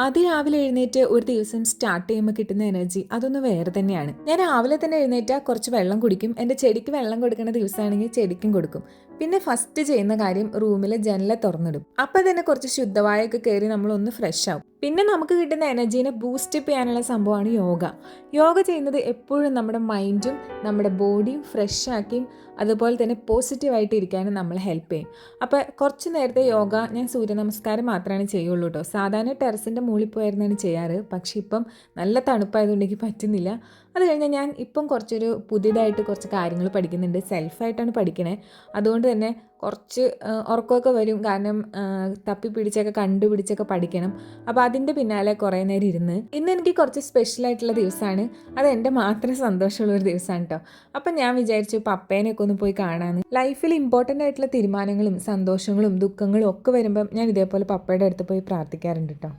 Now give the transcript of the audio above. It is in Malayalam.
അതിരാവിലെ എഴുന്നേറ്റ് ഒരു ദിവസം സ്റ്റാർട്ട് ചെയ്യുമ്പോൾ കിട്ടുന്ന എനർജി അതൊന്ന് വേറെ തന്നെയാണ്. ഞാൻ രാവിലെ തന്നെ എഴുന്നേറ്റാൽ കുറച്ച് വെള്ളം കുടിക്കും. എന്റെ ചെടിക്ക് വെള്ളം കൊടുക്കുന്ന ദിവസമാണെങ്കിൽ ചെടിക്കും കൊടുക്കും. പിന്നെ ഫസ്റ്റ് ചെയ്യുന്ന കാര്യം റൂമിലെ ജനല തുറന്നിടും. അപ്പം തന്നെ കുറച്ച് ശുദ്ധവായൊക്കെ കയറി നമ്മൾ ഒന്ന് ഫ്രഷ് ആവും. പിന്നെ നമുക്ക് കിട്ടുന്ന എനർജീനെ ബൂസ്റ്റപ്പ് ചെയ്യാനുള്ള സംഭവമാണ് യോഗ. യോഗ ചെയ്യുന്നത് എപ്പോഴും നമ്മുടെ മൈൻഡും നമ്മുടെ ബോഡിയും ഫ്രഷ് ആക്കിയും അതുപോലെ തന്നെ പോസിറ്റീവായിട്ട് ഇരിക്കാനും നമ്മൾ ഹെൽപ്പ് ചെയ്യും. അപ്പോൾ കുറച്ച് നേരത്തെ യോഗ ഞാൻ സൂര്യ നമസ്കാരം മാത്രമാണ് ചെയ്യുള്ളൂ കേട്ടോ സാധാരണ ടെറസിന്റെ മുകളിൽ പോയിരുന്നാണ് ചെയ്യാറ്. പക്ഷേ ഇപ്പം നല്ല തണുപ്പായതുകൊണ്ട് എനിക്ക് പറ്റുന്നില്ല. അത് കഴിഞ്ഞാൽ ഞാൻ ഇപ്പം കുറച്ചൊരു പുതിയതായിട്ട് കുറച്ച് കാര്യങ്ങൾ പഠിക്കുന്നുണ്ട്. സെൽഫായിട്ടാണ് പഠിക്കണേ. അതുകൊണ്ട് തന്നെ കുറച്ച് ഉറക്കമൊക്കെ വരും. കാരണം തപ്പി പിടിച്ചൊക്കെ കണ്ടുപിടിച്ചൊക്കെ പഠിക്കണം. അപ്പോൾ അതിന്റെ പിന്നാലെ കുറേ നേരം ഇരുന്ന്. ഇന്ന് എനിക്ക് കുറച്ച് സ്പെഷ്യൽ ആയിട്ടുള്ള ദിവസമാണ് അത് എന്റെ മാത്രം സന്തോഷമുള്ള ഒരു ദിവസമാണ് കേട്ടോ അപ്പം ഞാൻ വിചാരിച്ചു പപ്പേനെയൊക്കെ ഒന്ന് പോയി കാണാമെന്ന് ലൈഫിൽ ഇമ്പോർട്ടന്റ് ആയിട്ടുള്ള തീരുമാനങ്ങളും സന്തോഷങ്ങളും ദുഃഖങ്ങളും ഒക്കെ വരുമ്പം ഞാൻ ഇതേപോലെ പപ്പയുടെ അടുത്ത് പോയി പ്രാർത്ഥിക്കാറുണ്ട് കേട്ടോ